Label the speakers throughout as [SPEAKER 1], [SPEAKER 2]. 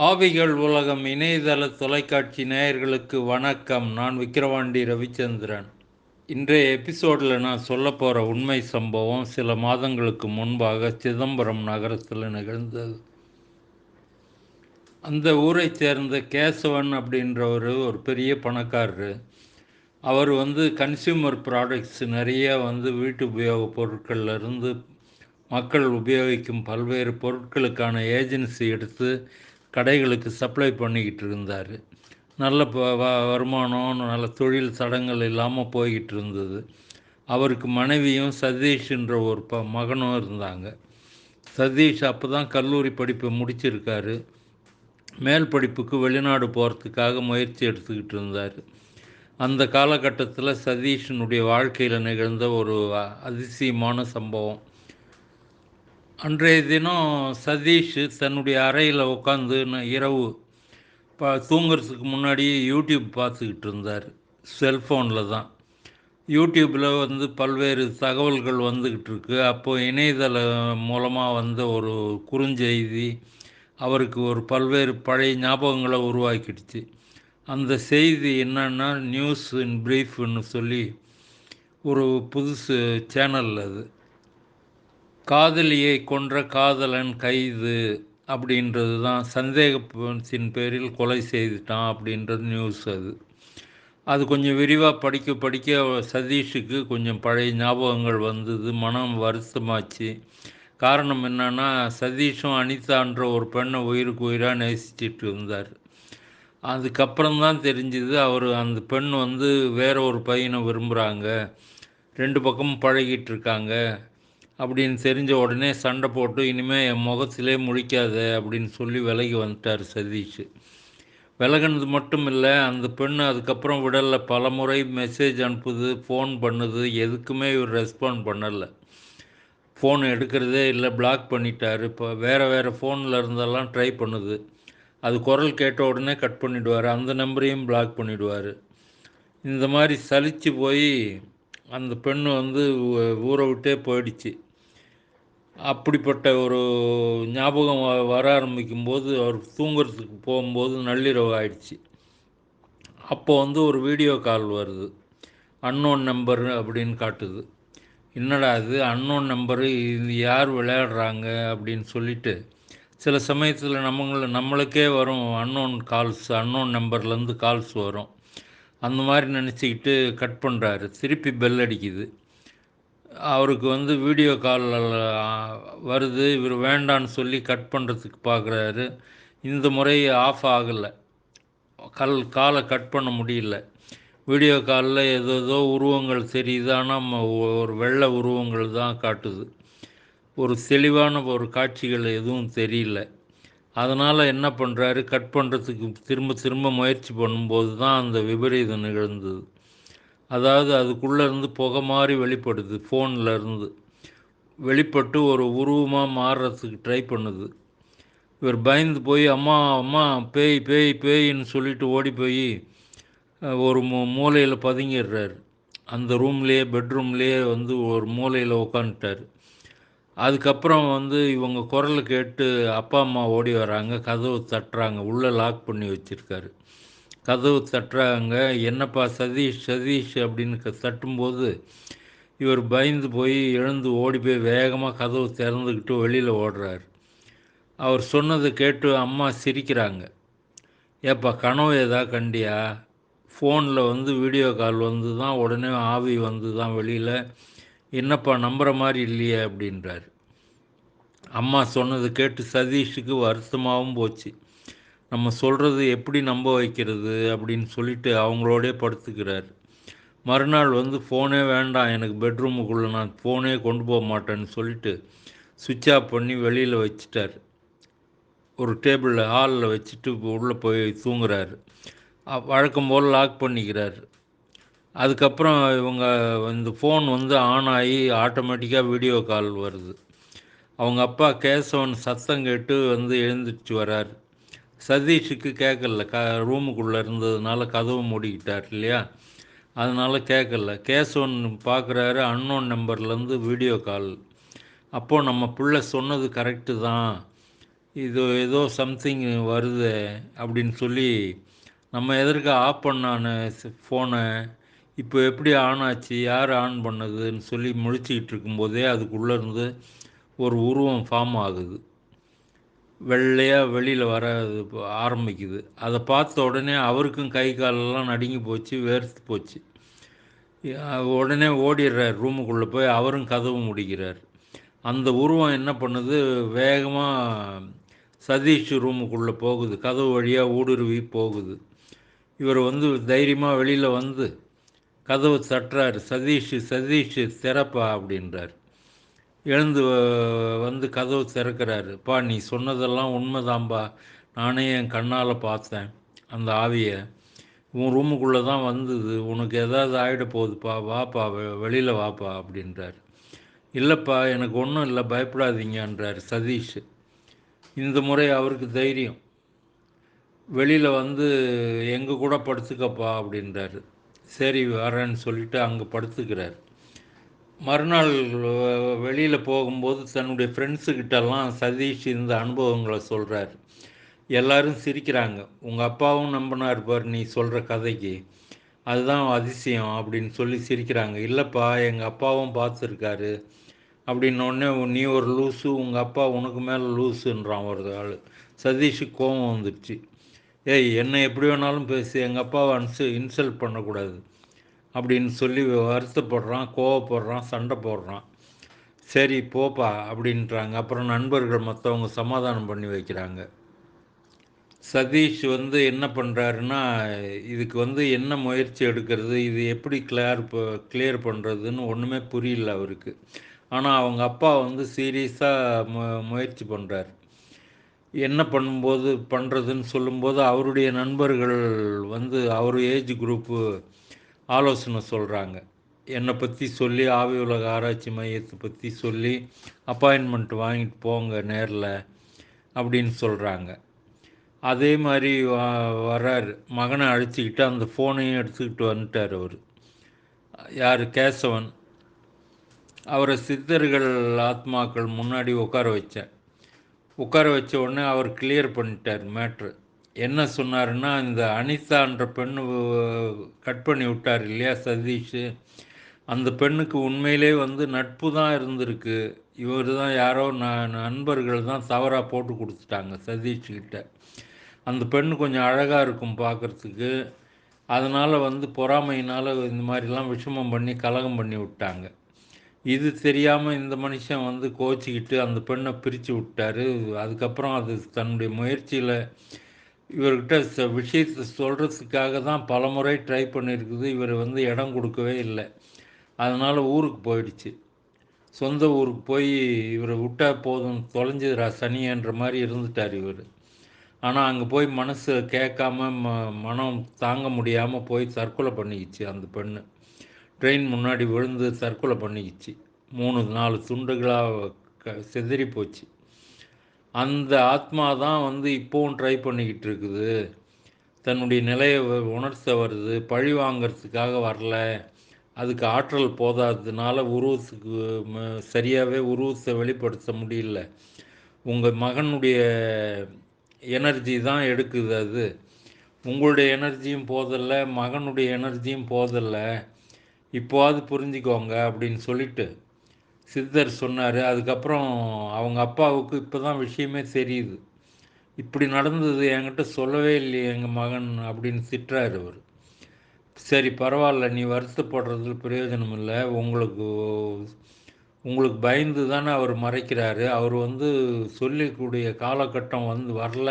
[SPEAKER 1] ஆவிகள் உலகம் இணையதள தொலைக்காட்சி நேயர்களுக்கு வணக்கம். நான் விக்கிரவாண்டி ரவிச்சந்திரன். இன்றைய எபிசோடில் நான் சொல்ல போகிற உண்மை சம்பவம் சில மாதங்களுக்கு முன்பாக சிதம்பரம் நகரத்தில் நிகழ்ந்தது. அந்த ஊரை சேர்ந்த கேசவன் அப்படின்றவர் ஒரு பெரிய பணக்காரர் அவர் வந்து கன்சியூமர் ப்ராடக்ட்ஸ் நிறைய வந்து வீட்டு உபயோகப் பொருட்கள்லேருந்து மக்கள் உபயோகிக்கும் பல்வேறு பொருட்களுக்கான ஏஜென்சி எடுத்து கடைகளுக்கு சப்ளை பண்ணிக்கிட்டு இருந்தார் நல்ல ப- வ- வருமானம் நல்ல தொழில் சடங்கள் இல்லாமல் போய்கிட்டு இருந்தது அவருக்கு மனைவியும் சதீஷ்ன்ற ஒரு ப மகனும் இருந்தாங்க. சதீஷ் அப்போ தான் கல்லூரி படிப்பை முடிச்சிருக்காரு. மேல் படிப்புக்கு வெளிநாடு போகிறதுக்காக முயற்சி எடுத்துக்கிட்டு இருந்தார் அந்த காலகட்டத்தில் சதீஷினுடைய வாழ்க்கையில் நிகழ்ந்த ஒரு அதிசயமான சம்பவம். அன்றைய தினம் சதீஷ் தன்னுடைய அறையில் உட்காந்து இரவு ப தூங்குறதுக்கு முன்னாடி யூடியூப் பார்த்துக்கிட்டு இருந்தார். செல்ஃபோனில் தான். யூடியூப்பில் வந்து பல்வேறு தகவல்கள் வந்துக்கிட்டு இருக்கு. அப்போது இணையதளம் மூலமாக வந்த ஒரு குறுஞ்செய்தி அவருக்கு ஒரு பல்வேறு பழைய ஞாபகங்களை உருவாக்கிடுச்சு. அந்த செய்தி என்னன்னா நியூஸ் இன் ப்ரீஃப்னு சொல்லி ஒரு புதுசு சேனல் அது. காதலியை கொன்ற காதலன் கைது அப்படின்றது தான் சந்தேகத்தின் பேரில் கொலை செய்துட்டான் அப்படின்றது நியூஸ் அது. அது கொஞ்சம் விரிவாக படிக்க படிக்க சதீஷுக்கு கொஞ்சம் பழைய ஞாபகங்கள் வந்தது மனம் வருத்தமாச்சு. காரணம் என்னன்னா சதீஷும் அனிதான்ற ஒரு பெண்ணை உயிருக்கு உயிராக நேசிச்சிட்டு இருந்தார். அதுக்கப்புறம் தான் தெரிஞ்சுது அவர் அந்த பெண் வந்து வேற ஒரு பையனை விரும்புகிறாங்க ரெண்டு பக்கமும் பழகிட்டு இருக்காங்க. அப்படின்னு தெரிஞ்ச உடனே சண்டை போட்டு இனிமேல் என் முகத்திலே முழிக்காத அப்படின்னு சொல்லி விலகி வந்துட்டார் சதீஷ். விலகினது மட்டும் இல்லை அந்த பெண் அதுக்கப்புறம் விடலை. பல முறை மெசேஜ் அனுப்புது ஃபோன் பண்ணுது எதுக்குமே இவர் ரெஸ்பாண்ட் பண்ணலை. ஃபோன் எடுக்கிறதே இல்லை பிளாக் பண்ணிட்டார். இப்போ வேறு வேறு ஃபோனில் இருந்தெல்லாம் ட்ரை பண்ணுது. அது குரல் கேட்ட உடனே கட் பண்ணிவிடுவார் அந்த நம்பரையும் பிளாக் பண்ணிவிடுவார் இந்த மாதிரி சலித்து போய் அந்த பெண் வந்து ஊரை விட்டே போயிடுச்சு. அப்படிப்பட்ட ஒரு ஞாபகம் வ- வர ஆரம்பிக்கும் போது அவர் தூங்குறதுக்கு போகும்போது நள்ளிரவு ஆயிடுச்சு. அப்போ வந்து ஒரு வீடியோ கால் வருது. அன்னோன் நம்பர் அப்படின்னு காட்டுது. என்னடா இது? அன்னோன் நம்பரு இது யார் விளையாடுறாங்க அப்படின்னு சொல்லிட்டு சில சமயத்தில் நம்மள நம்மளுக்கே வரும் அன்னோன் கால்ஸ் அன்னோன் நம்பர்லேருந்து கால்ஸ் வரும். அந்த மாதிரி நினச்சிக்கிட்டு கட் பண்ணுறாரு திருப்பி பெல் அடிக்குது. அவருக்கு வந்து வீடியோ கால் வருது இவர் வேண்டான்னு சொல்லி கட் பண்ணுறதுக்கு பார்க்குறாரு இந்த முறை ஆஃப் ஆகலை. கல் காலை கட் பண்ண முடியல. வீடியோ காலில் ஏதோ ஏதோ உருவங்கள் தெரியுது. ஆனால் ஒரு வெள்ளை உருவங்கள் தான் காட்டுது. ஒரு தெளிவான ஒரு காட்சிகள் எதுவும் தெரியல. அதனால் என்ன பண்ணுறாரு கட் பண்ணுறதுக்கு திரும்ப திரும்ப முயற்சி பண்ணும்போது தான் அந்த விபரீதம் நிகழ்ந்தது. அதாவது அதுக்குள்ளே இருந்து புகை மாதிரி வெளிப்படுது ஃபோனில் இருந்து. வெளிப்பட்டு ஒரு உருவமாக மாறுறதுக்கு ட்ரை பண்ணுது. இவர் பயந்து போய் அம்மா அம்மா பேய் பேய் பேயின்னு சொல்லிட்டு ஓடி போய் ஒரு மூ மூலையில் பதுங்கிடுறாரு. அந்த ரூம்லேயே பெட்ரூம்லேயே வந்து ஒரு மூலையில் உக்காந்துட்டார். அதுக்கப்புறம் வந்து இவங்க குரலை கேட்டு அப்பா அம்மா ஓடி வராங்க கதவு தட்டுறாங்க உள்ளே லாக் பண்ணி வச்சுருக்காரு. கதவு தட்டுறாங்க. என்னப்பா சதீஷ் சதீஷ் அப்படின்னு க- தட்டும்போது இவர் பயந்து போய் எழுந்து ஓடி போய் வேகமாக கதவு திறந்துக்கிட்டு வெளியில் ஓடுறாரு. அவர் சொன்னதை கேட்டு அம்மா சிரிக்கிறாங்க. ஏப்பா கனவு ஏதா கண்டியா? ஃபோனில் வந்து வீடியோ கால் வந்து தான் உடனே ஆவி வந்து தான் வெளியில். என்னப்பா நம்புகிற மாதிரி இல்லையே அப்படின்றாரு. அம்மா சொன்னது கேட்டு சதீஷுக்கு வருத்தமாகவும் போச்சு. நம்ம சொல்கிறது எப்படி நம்ப வைக்கிறது அப்படின்னு சொல்லிட்டு அவங்களோடே படுத்துக்கிறார். மறுநாள் வந்து ஃபோனே வேண்டாம் எனக்கு பெட்ரூமுக்குள்ளே நான் ஃபோனே கொண்டு போக மாட்டேன்னு சொல்லிட்டு சுவிட்ச் ஆஃப் பண்ணி வெளியில் வச்சுட்டார். ஒரு டேபிளில் ஹாலில் வச்சுட்டு உள்ளே போய் தூங்குறாரு. வழக்கம் போல் லாக் பண்ணிக்கிறார். அதுக்கப்புறம் இவங்க இந்த ஃபோன் வந்து ஆன் ஆகி ஆட்டோமேட்டிக்காக வீடியோ கால் வருது. அவங்க அப்பா கேசவன் சத்தம் கேட்டு வந்து எழுந்திரிச்சு வரார். சதீஷுக்கு கேட்கல. க ரூமுக்குள்ளே இருந்ததுனால கதவு மூடிக்கிட்டார் இல்லையா? அதனால் கேட்கல. கேசவன் பார்க்குறாரு அன்னோன் நம்பர்லேருந்து வீடியோ கால் அப்போது நம்ம பிள்ளை சொன்னது கரெக்டு தான். இது ஏதோ சம்திங் வருது அப்படின்னு சொல்லி நம்ம எதற்கு ஆஃப் பண்ணான ஃபோனை இப்போ எப்படி ஆன் ஆச்சு? யார் ஆன் பண்ணதுன்னு சொல்லி முழிச்சிக்கிட்டு இருக்கும்போதே அதுக்குள்ளே இருந்து ஒரு உருவம் ஃபார்ம் ஆகுது. வெள்ளையாக வெளியில் வர ஆரம்பிக்குது. அதை பார்த்த உடனே அவருக்கும் கை காலெல்லாம் நடுங்கி போச்சு வேர்த்து போச்சு. உடனே ஓடிடுறார் ரூமுக்குள்ளே போய் அவரும் கதவு முடிக்கிறார். அந்த உருவம் என்ன பண்ணுது? வேகமாக சதீஷ் ரூமுக்குள்ளே போகுது கதவு வழியாக ஊடுருவி போகுது. இவர் வந்து தைரியமாக வெளியில் வந்து கதவு தட்டுறாரு சதீஷ் சதீஷ் திறப்பா அப்படின்றார். எழுந்து வந்து கதவு திறக்கிறாரு. பா நீ சொன்னதெல்லாம் உண்மைதான்பா. நானே என் கண்ணால் பார்த்தேன் அந்த ஆவியை. உன் ரூமுக்குள்ளே தான் வந்தது. உனக்கு எதாவது ஆகிட போகுதுப்பா. வாப்பா வெளியில் வாப்பா அப்படின்றார். இல்லைப்பா எனக்கு ஒன்றும் இல்லை. பயப்படாதீங்கன்றார் சதீஷ். இந்த முறை அவருக்கு தைரியம். வெளியில் வந்து எங்கள் கூட படுத்துக்கப்பா அப்படின்றாரு. சரி வரேன்னு சொல்லிட்டு அங்கே படுத்துக்கிறார். மறுநாள் வெளியில் போகும்போது தன்னுடைய ஃப்ரெண்ட்ஸுக்கிட்டலாம் சதீஷ் இந்த அனுபவங்களை சொல்கிறார் எல்லாரும் சிரிக்கிறாங்க. உங்கள் அப்பாவும் நம்பினார் பார் நீ சொல்கிற கதைக்கு. அதுதான் அதிசயம் அப்படின்னு சொல்லி சிரிக்கிறாங்க. இல்லைப்பா எங்கள் அப்பாவும் பார்த்துருக்காரு அப்படின்னோடனே நீ ஒரு லூஸு உங்கள் அப்பா உனக்கு மேலே லூஸுன்றான் ஒரு ஆள். சதீஷுக்கு கோபம் வந்துடுச்சு ஏய் என்னை எப்படி வேணாலும் பேசி. எங்கள் அப்பாவை அன்சு இன்சல்ட் பண்ணக்கூடாது. அப்படின்னு சொல்லி வருத்தப்படுறான் கோவப்படுறான் சண்டை போடுறான். சரி போப்பா அப்படின்றாங்க. அப்புறம் நண்பர்கள் மற்றவங்க சமாதானம் பண்ணி வைக்கிறாங்க. சதீஷ் வந்து என்ன பண்ணுறாருன்னா இதுக்கு வந்து என்ன முயற்சி எடுக்கிறது இது எப்படி கிளியர் கிளியர் பண்ணுறதுன்னு ஒன்றுமே புரியல அவருக்கு. ஆனால் அவங்க அப்பா வந்து சீரியஸாக மு முயற்சி பண்ணுறார் என்ன பண்ணும்போது பண்ணுறதுன்னு சொல்லும்போது அவருடைய நண்பர்கள் வந்து அவர் ஏஜ் குரூப்பு ஆலோசனை சொல்கிறாங்க என்னை பற்றி சொல்லி ஆவி உலக ஆராய்ச்சி மையத்தை பற்றி சொல்லி அப்பாயின்மெண்ட் வாங்கிட்டு போங்க நேரில் அப்படின்னு சொல்கிறாங்க அதே மாதிரி வர்றார். மகனை அழைச்சிக்கிட்டு அந்த ஃபோனையும் எடுத்துக்கிட்டு வந்துட்டார் அவர். யார்? கேசவன். அவரை சித்தர்கள் ஆத்மாக்கள் முன்னாடி உட்கார வச்சேன். உட்கார வச்ச உடனே அவர் கிளியர் பண்ணிட்டார் மேட்ரு என்ன சொன்னாருன்னா இந்த அனிதான்ற பெண்ணு கட் பண்ணி விட்டார் இல்லையா சதீஷ்? அந்த பெண்ணுக்கு உண்மையிலே வந்து நட்பு தான் இருந்திருக்கு. இவர் தான் யாரோ நண்பர்கள் தான் தவறாக போட்டு கொடுத்துட்டாங்க சதீஷ்கிட்ட அந்த பெண்ணு கொஞ்சம் அழகாக இருக்கும் பார்க்குறதுக்கு அதனால் வந்து பொறாமையினால் இந்த மாதிரிலாம் விஷமம் பண்ணி கலகம் பண்ணி விட்டாங்க. இது தெரியாமல் இந்த மனுஷன் வந்து கோச்சிக்கிட்டு அந்த பெண்ணை பிரித்து விட்டார். அதுக்கப்புறம் அது தன்னுடைய முயற்சியில் இவர்கிட்ட ச விஷயத்தை சொல்கிறதுக்காக தான் பல முறை ட்ரை பண்ணியிருக்குது இவர் வந்து இடம் கொடுக்கவே இல்லை. அதனால் ஊருக்கு போயிடுச்சு. சொந்த ஊருக்கு போய் இவரை விட்டால் போதும் தொலைஞ்சதுரா சனியன்ற மாதிரி இருந்துட்டார் இவர். ஆனால் அங்கே போய் மனசு கேட்காம ம மனம் தாங்க முடியாமல் போய் தற்கொலை பண்ணிக்கிச்சு அந்த பெண்ணு. ட்ரெயின் முன்னாடி விழுந்து தற்கொலை பண்ணிக்கிச்சு. மூணு நாலு துண்டுகளாக க செதறி போச்சு அந்த ஆத்மா தான் வந்து இப்போவும் ட்ரை பண்ணிக்கிட்டு இருக்குது. தன்னுடைய நிலையை உணர்த்த வருது. பழி வாங்கிறதுக்காக வரல. அதுக்கு ஆற்றல் போதாததுனால உருவத்துக்கு சரியாகவே உருவத்தை வெளிப்படுத்த முடியல. உங்கள் மகனுடைய எனர்ஜி தான் எடுக்குது அது. உங்களுடைய எனர்ஜியும் போதில்லை மகனுடைய எனர்ஜியும் போதில்லை. இப்போவாது புரிஞ்சுக்கோங்க அப்படின்னு சொல்லிட்டு சித்தர் சொன்னார். அதுக்கப்புறம் அவங்க அப்பாவுக்கு இப்போ தான் விஷயமே தெரியுது. இப்படி நடந்தது என்கிட்ட சொல்லவே இல்லையே எங்கள் மகன் அப்படின்னு திட்டுறாரு அவர். சரி பரவாயில்ல நீ வருத்தப்படுறதுல பிரயோஜனம் இல்லை. உங்களுக்கு உங்களுக்கு பயந்து தானே அவர் மறைக்கிறாரு. அவர் வந்து சொல்லக்கூடிய காலகட்டம் வந்து வரல.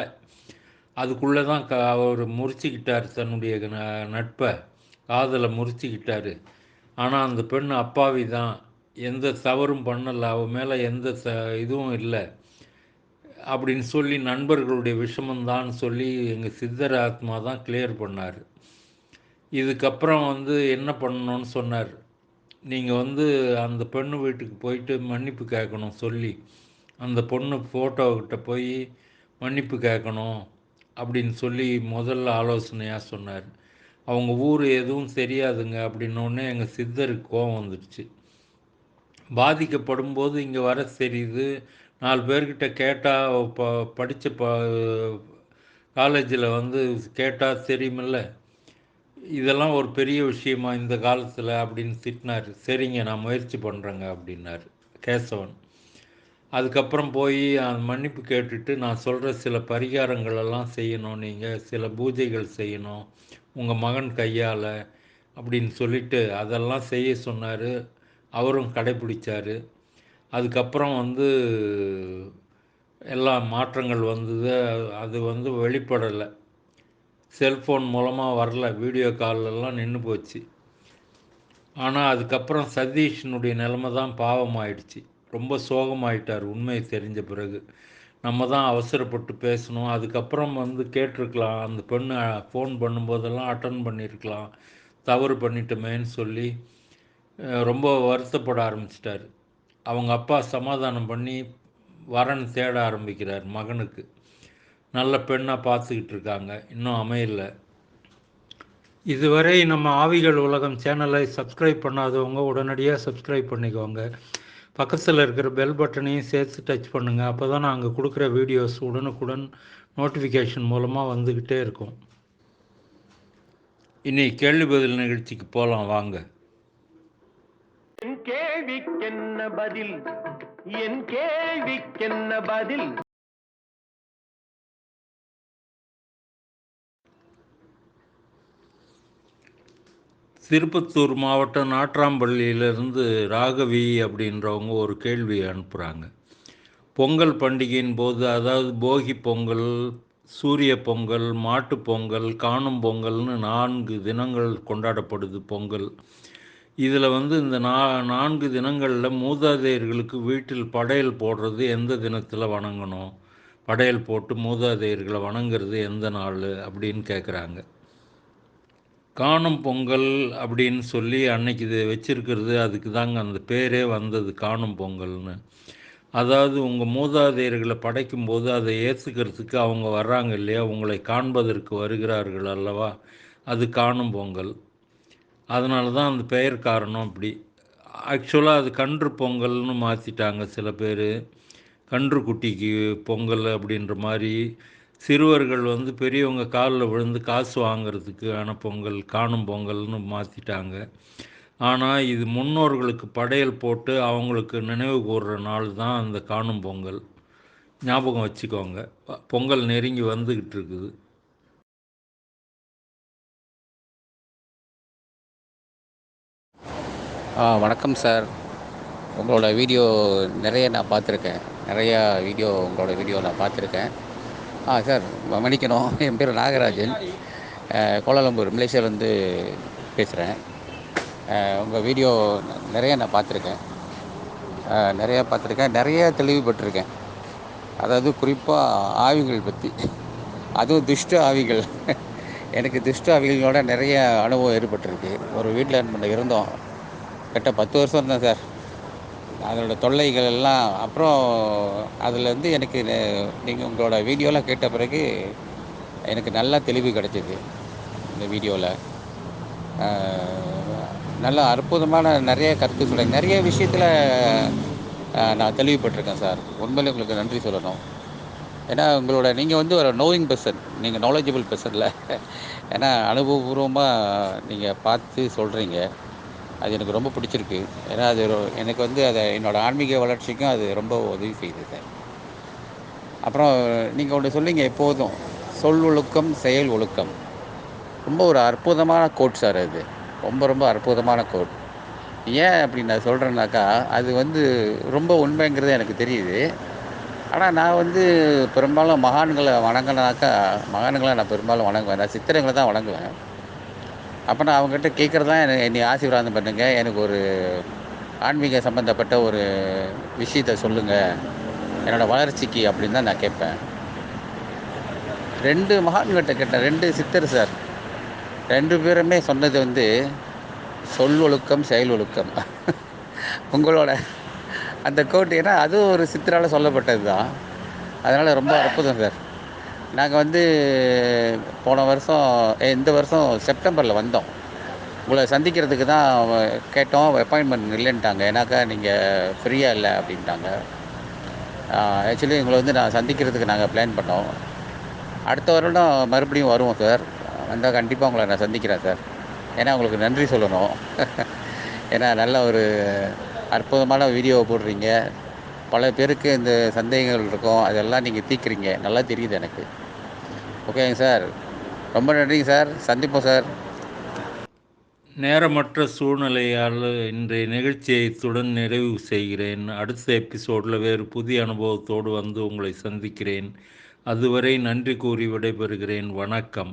[SPEAKER 1] அதுக்குள்ளே தான் க அவர் முறிச்சிக்கிட்டார் தன்னுடைய நட்பை. காதலை முறிச்சிக்கிட்டார். ஆனால் அந்த பெண் அப்பாவி தான் எந்த தவறும் பண்ணலை அவன் மேலே எந்த த இதுவும் இல்லை. அப்படின்னு சொல்லி நண்பர்களுடைய விஷமந்தான் சொல்லி எங்கள் சித்தர் ஆத்மா தான் கிளியர் பண்ணார். இதுக்கப்புறம் வந்து என்ன பண்ணணும்னு சொன்னார். நீங்கள் வந்து அந்த பெண்ணு வீட்டுக்கு போயிட்டு மன்னிப்பு கேட்கணும் சொல்லி அந்த பொண்ணு ஃபோட்டோக்கிட்ட போய் மன்னிப்பு கேட்கணும் அப்படின்னு சொல்லி முதல்ல ஆலோசனையாக சொன்னார். அவங்க ஊர் எதுவும் தெரியாதுங்க அப்படின்னோடனே எங்கள் சித்தருக்கு கோவம் வந்துடுச்சு. பாதிக்கப்படும் போது இங்கே வர தெரியுது. நாலு பேர்கிட்ட கேட்டால் ப படித்த ப காலேஜில் வந்து கேட்டால் தெரியுமில்ல. இதெல்லாம் ஒரு பெரிய விஷயமா இந்த காலத்தில் அப்படின்னு திட்டினார். சரிங்க நான் முயற்சி பண்ணுறேங்க அப்படின்னார் கேசவன். அதுக்கப்புறம் போய் அந்த மன்னிப்பு கேட்டுட்டு நான் சொல்கிற சில பரிகாரங்களெல்லாம் செய்யணும் நீங்கள் சில பூஜைகள் செய்யணும் உங்கள் மகன் கையால் அப்படின்னு சொல்லிட்டு அதெல்லாம் செய்ய சொன்னார். அவரும் கடைப்பிடிச்சார். அதுக்கப்புறம் வந்து எல்லா மாற்றங்கள் வந்தது. அது வந்து வெளிப்படலை. செல்ஃபோன் மூலமாக வரல. வீடியோ கால்லெல்லாம் நின்று போச்சு. ஆனால் அதுக்கப்புறம் சதீஷினுடைய நிலமை தான் பாவமாயிடுச்சு. ரொம்ப சோகமாயிட்டார். உண்மை தெரிஞ்ச பிறகு. நம்ம தான் அவசரப்பட்டு பேசணும். அதுக்கப்புறம் வந்து கேட்டிருக்கலாம். அந்த பெண்ணு ஃபோன் பண்ணும்போதெல்லாம் அட்டன் பண்ணியிருக்கலாம். தவறு பண்ணிட்டோமேன்னு சொல்லி. ரொம்ப வருத்தப்பட ஆரம்பிச்சிட்டார். அவங்க அப்பா சமாதானம் பண்ணி வரன் தேட ஆரம்பிக்கிறார் மகனுக்கு. நல்ல பெண்ணாக பார்த்துக்கிட்டு இருக்காங்க. இன்னும் அமையல. இதுவரை நம்ம ஆவிகள் உலகம் சேனலை சப்ஸ்கிரைப் பண்ணாதவங்க உடனடியாக சப்ஸ்கிரைப் பண்ணிக்கோங்க. பக்கத்தில் இருக்கிற பெல் பட்டனையும் சேர்த்து டச் பண்ணுங்கள் அப்போ தான் நாங்கள் கொடுக்குற வீடியோஸ் உடனுக்குடன் நோட்டிஃபிகேஷன் மூலமாக வந்துக்கிட்டே இருக்கும். இனி கேள்வி பதில் நிகழ்ச்சிக்கு போகலாம் வாங்க.
[SPEAKER 2] கேள்விக்கென்ன பதில்? என் கேள்விக்கென்ன பதில்?
[SPEAKER 1] திருப்பத்தூர் மாவட்டம் நாட்ராம்பள்ளியிலிருந்து ராகவி அப்படின்றவங்க ஒரு கேள்வி அனுப்புகிறாங்க பொங்கல் பண்டிகையின் போது அதாவது போகி பொங்கல் சூரிய பொங்கல் மாட்டுப் பொங்கல் காணும் பொங்கல்னு நான்கு தினங்கள் கொண்டாடப்படுது பொங்கல். இதில் வந்து இந்த நா நான்கு தினங்களில் மூதாதையர்களுக்கு வீட்டில் படையல் போடுறது எந்த தினத்தில் வணங்கணும்? படையல் போட்டு மூதாதையர்களை வணங்குறது எந்த நாள்? அப்படின்னு கேட்குறாங்க காணும் பொங்கல் அப்படின்னு சொல்லி அன்னைக்கு இது வச்சுருக்கிறது அதுக்கு தாங்க அந்த பேரே வந்தது காணும் பொங்கல்னு. அதாவது உங்கள் மூதாதையர்களை படைக்கும்போது அதை ஏற்றுக்கிறதுக்கு அவங்க வர்றாங்க இல்லையா? உங்களை காண்பதற்கு வருகிறார்கள் அல்லவா? அது காணும் பொங்கல். அதனால தான் அந்த பெயர் காரணம் அப்படி. ஆக்சுவலாக அது கன்று பொங்கல்னு மாற்றிட்டாங்க சில பேர். கன்று குட்டிக்கு பொங்கல் அப்படின்ற மாதிரி சிறுவர்கள் வந்து பெரியவங்க காலில் விழுந்து காசு வாங்குறதுக்கான பொங்கல் காணும் பொங்கல்னு மாற்றிட்டாங்க ஆனால் இது முன்னோர்களுக்கு படையல் போட்டு அவங்களுக்கு நினைவு கூறுற நாள் தான் அந்த காணும் பொங்கல். ஞாபகம் வச்சுக்கோங்க. பொங்கல் நெருங்கி வந்துக்கிட்டு இருக்குது.
[SPEAKER 3] வணக்கம் சார். உங்களோட வீடியோ நிறைய நான் பார்த்துருக்கேன். நிறையா வீடியோ உங்களோட வீடியோ நான் பார்த்துருக்கேன். ஆ சார் மன்னிக்கணும். என் பேர் நாகராஜன். கோலாலம்பூர் மலேசியாவிலேருந்து பேசுகிறேன் உங்கள் வீடியோ நிறைய நான் பார்த்துருக்கேன். நிறையா பார்த்துருக்கேன். நிறைய தெளிவுபட்டிருக்கேன். அதாவது குறிப்பாக ஆவிகள் பற்றி அதுவும் துஷ்ட ஆவிகள். எனக்கு துஷ்ட ஆவிகளோட நிறைய அனுபவம் ஏற்பட்டிருக்கு. ஒரு வீட்டில் இருந்தோம். கிட்ட பத்து வருஷம் இருந்தேன் சார். அதோட தொல்லைகள் எல்லாம் அப்புறம் அதுலேருந்து எனக்கு நீங்கள் உங்களோட வீடியோலாம் கேட்ட பிறகு எனக்கு நல்லா தெளிவு கிடைச்சிது இந்த வீடியோவில் நல்ல அற்புதமான நிறைய கருத்து சொல்கிறேன் நிறைய விஷயத்தில் நான் தெளிவுபட்டிருக்கேன் சார். உண்மையிலே உங்களுக்கு நன்றி சொல்லணும். ஏன்னா உங்களோட நீங்கள் வந்து ஒரு நோயிங் பர்சன் நீங்கள் நாலேஜபிள் பர்சனில் ஏன்னா அனுபவபூர்வமாக நீங்கள் பார்த்து சொல்கிறீங்க அது எனக்கு ரொம்ப பிடிச்சிருக்கு. ஏன்னா அது எனக்கு வந்து அதை என்னோடய ஆன்மீக வளர்ச்சிக்கும் அது ரொம்ப உதவி செய்யுது சார் அப்புறம் நீங்கள் ஒன்று சொன்னீங்க எப்போதும் சொல் ஒழுக்கம் செயல் ஒழுக்கம். ரொம்ப ஒரு அற்புதமான கோட் சார் அது. ரொம்ப ரொம்ப அற்புதமான கோட் ஏன் அப்படி நான் சொல்கிறேன்னாக்கா அது வந்து ரொம்ப உண்மைங்கிறது எனக்கு தெரியுது. ஆனால் நான் வந்து பெரும்பாலும் மகான்களை வணங்கினாக்கா மகான்களை நான் பெரும்பாலும் வணங்குவேன். நான் சித்திரங்களை தான் வணங்குவேன். அப்போ நான் அவங்ககிட்ட கேட்குறது தான் என்னை ஆசீர்வாதம் பண்ணுங்கள் எனக்கு ஒரு ஆன்மீக சம்மந்தப்பட்ட ஒரு விஷயத்த சொல்லுங்கள் என்னோடய வளர்ச்சிக்கு அப்படின்னு தான் நான் கேட்பேன். ரெண்டு மகான்கிட்ட கேட்டேன். ரெண்டு சித்தர் சார். ரெண்டு பேருமே சொன்னது வந்து சொல் ஒழுக்கம் செயல் ஒழுக்கம். உங்களோட அந்த கோட் ஏன்னா அதுவும் ஒரு சித்தரால் சொல்லப்பட்டது தான் அதனால் ரொம்ப அற்புதம் சார். நாங்கள் வந்து போன வருஷம் இந்த வருஷம் செப்டம்பரில் வந்தோம். உங்களை சந்திக்கிறதுக்கு தான் கேட்டோம். அப்பாயின்மெண்ட் இல்லைன்ட்டாங்க. ஏன்னாக்கா நீங்கள் ஃப்ரீயாக இல்லை அப்படின்ட்டாங்க. ஆக்சுவலி உங்களை வந்து நான் சந்திக்கிறதுக்கு நாங்கள் பிளான் பண்ணோம். அடுத்த வருடம் மறுபடியும் வருவோம் சார் வந்தால் கண்டிப்பாக உங்களை நான் சந்திக்கிறேன் சார் ஏன்னா உங்களுக்கு நன்றி சொல்லணும். ஏன்னா நல்ல ஒரு அற்புதமான வீடியோவை போடுறீங்க. பல பேருக்கு இந்த சந்தேகங்கள் இருக்கும். அதெல்லாம் நீங்கள் தீர்க்குறீங்க. நல்லா தெரியுது எனக்கு. ஓகேங்க சார். ரொம்ப நன்றிங்க சார். சந்திப்போம் சார்.
[SPEAKER 1] நேரமற்ற சூழ்நிலையால் இன்றைய நிகழ்ச்சியை இத்துடன் நிறைவு செய்கிறேன். அடுத்த எபிசோடில் வேறு புதிய அனுபவத்தோடு வந்து உங்களை சந்திக்கிறேன். அதுவரை நன்றி கூறி விடைபெறுகிறேன். வணக்கம்.